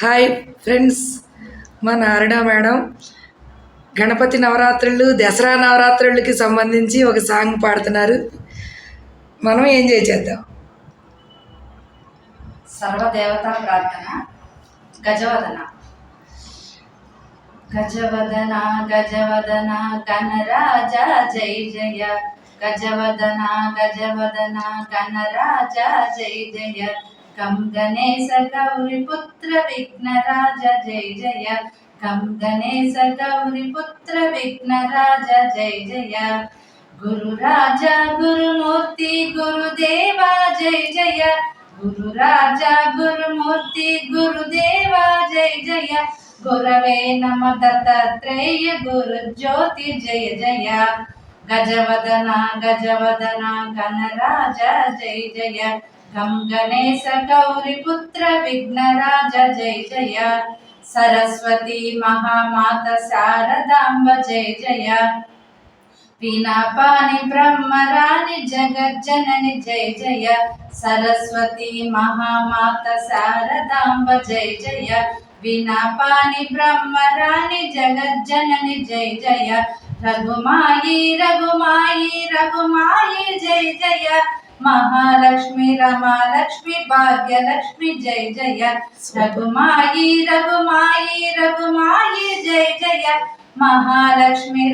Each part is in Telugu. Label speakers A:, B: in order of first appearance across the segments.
A: హాయ్ ఫ్రెండ్స్ మా నారాయణ మేడం. గణపతి నవరాత్రులు దసరా నవరాత్రులకి సంబంధించి ఒక సాంగ్ పాడుతున్నారు. మనం ఏం చేద్దాం
B: సర్వదేవతా ప్రార్థన గజవదన. గజవదన గజవదన గణరాజ జై జయ. గజవదన గజవదన గణరాజ జై జయ. कम गणेश गौरी पुत्र विघ्न विघ्नराज जय जय। कम गणेश गौरी पुत्र विघ्न विघ्नराज जय जय। गुरु राजा, गुरु मूर्ति, गुरु देवा, जय जय। गुरु राजा, गुरु मूर्ति, गुरु देवा, जय जय। गुरवे नम दत्तात्रेय, गुरु ज्योति, जय जय। गजवदना गजवदना, गणराज, जय जय। గజవదన గజవదన గణరాజ జయ గం గణేశ గౌరి పుత్ర విఘ్నరాజ జై జయ సరస్వతి మహామాత శారదాంబ జయ జయ పినాపాని బ్రహ్మరాణి జగజ్జనని జయ జయ సరస్వతి మహామాత శారదాంబ జయ జయ వినాపాని బ్రహ్మరాణి జగజ్జనని జయ జయ రఘుమాయి రఘుమాయి రఘుమాయి జయ జయ महालक्ष्मी रमाल्मी भाग्य लक्ष्मी जय जय। रघुमाई रघुमाई रघुमाई, जय जय। महालक्ष्मी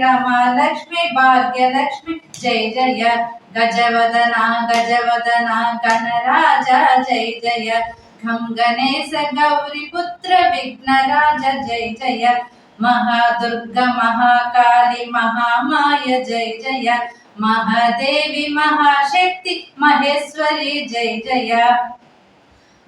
B: भाग्य लक्ष्मी जय जय। गजवदना गजवदना, गणराजा, जय जय। घं गणेश गौरीपुत्र, विघ्नराज, जय जय। महादुर्ग, महाकाली, महामाय, जय जय। మహాదేవి మహాశక్తి మహేశ్వరి జయ జయ.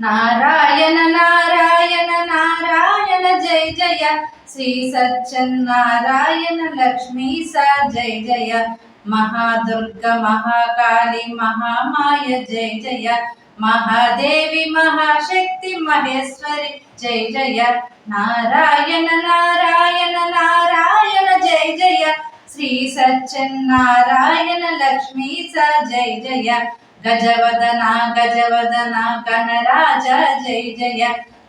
B: నారాయణ నారాయణ నారాయణ జయ జయ. శ్రీ సత్యనారాయణ లక్ష్మీ సా జయ జయ. మహాదుర్గ మహాకాళి మహామాయ జయ జయ. మహాదేవి మహాశక్తి మహేశ్వరి జయ జయ. నారాయణ నారాయణ నారాయణ జయ జయ. శ్రీ సత్యనారాయణ లక్ష్మీ స జయ జయ గజవదన గజవదన గణరాజ జయ జయ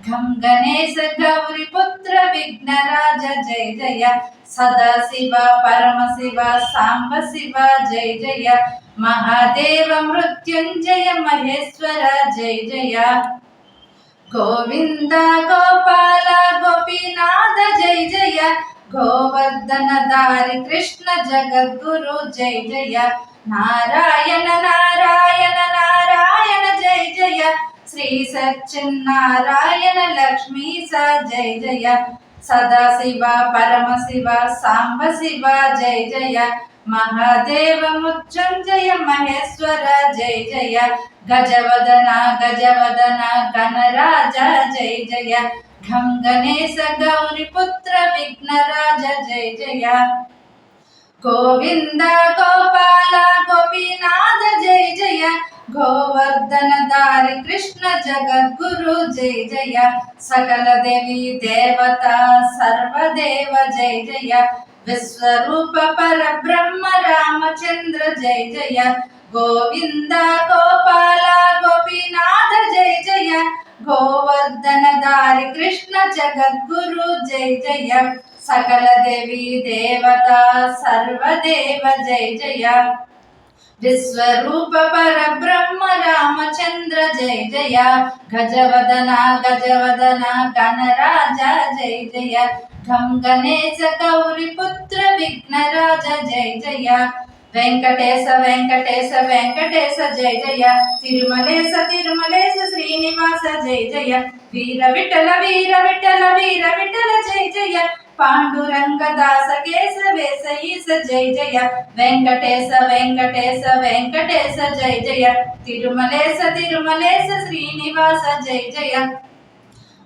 B: ఘం గణేశ గౌరి పుత్ర విఘ్నరాజ జయ జయ సదాశివ పరమశివ సాంబ శివ జయ జయ మహాదేవ మృత్యుంజయ మహేశ్వర జయ జయ గోవింద గోపాల గోపీనాథ జయ జయ గోవర్ధన దారి కృష్ణ జగద్గురు జయ జయ. నారాయణ నారాయణ నారాయణ జయ జయ. శ్రీ సత్యనారాయణ లక్ష్మీ స జయ జయ. సదాశివ పరమశివ సాంబ శివ జయ. జయ మహాదేవ మృత్యుంజయ మహేశ్వర జయ జయ. గజవదన గజవదన గణరాజ జయ జయ. ఘం గణేశ గౌరి పుత్ర విఘ్నరాజ జయ జయ గోవింద గోపాల గోపీనాథ జయ జయ గోవర్ధన దారి కృష్ణ జగద్గురు జయ జయ సకల దేవి దేవత సర్వదేవ జయ జయ విశ్వరూప పర బ్రహ్మ రామచంద్ర జయ జయ గోవింద గోపాల जगद्गुरु जय जय सकल देवी देवता, सर्वदेव जय जय विश्वरूप परब्रह्म रामचंद्र जय जय गजवदना गजवदना, गणराजा जय जय घम गणेश गौरी पुत्र विघ्न राजा जय जय వెంకటేశ వెంకటేశ వెంకటేశ జయ జయ. తిరుమలేశ తిరుమలేశ శ్రీనివాస జయ జయ. వీర విఠల వీర విఠల వీర విఠల జయ జయ. పాండురంగ దాస కేశవేశ ఈశ జయ జయ. వెంకటేశ వెంకటేశ వెంకటేశ జయ జయ. తిరుమలేశ తిరుమలేశ శ్రీనివాస జయ జయ.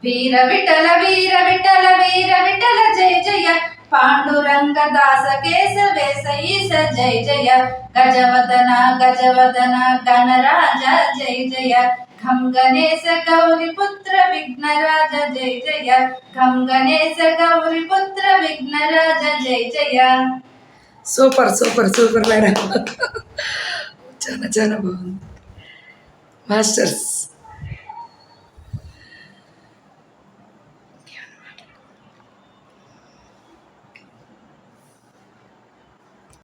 B: వీర విఠల వీర విఠల వీర విఠల జయ జయ. పాండురంగ దాస కేశవేశ ఈశ జయ జయ గజవదన గజవదన గణరాజ జయ జయ ఖం గణేశ గౌరి పుత్ర విఘ్నరాజ జయ జయ ఖం గణేశ గౌరి పుత్ర విఘ్నరాజ జయ జయ
A: సూపర్ సూపర్ సూపర్ మేడం చాలా చాలా బాగుంది మాస్టర్స్